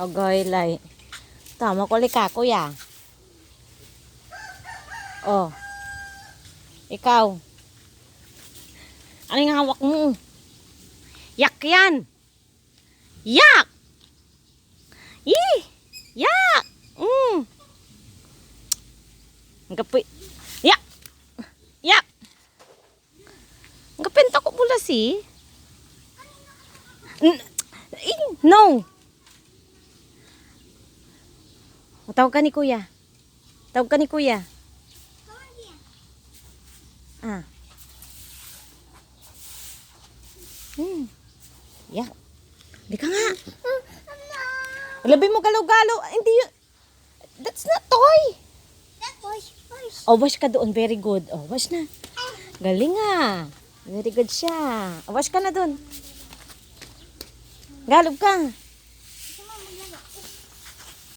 Agay, lay. Tama ko ka, kuya. Oh. Ikaw. Ano yung hawak mo? Yak yan! Yak! Ih! Yak! Mm. Ang kapoy. Yak! Yak! Ang kapenta ko pula si. N- No! Tawag ka ni kuya. Tawag ka ni kuya. Ah. Hmm. Yak. Di ka nga. Labi mo galaw-galaw. Hindi yun. That's not toy. Oh, wash ka doon. Very good. Oh, wash na. Galing ah. Very good siya. Oh, wash ka na doon. Galog ka.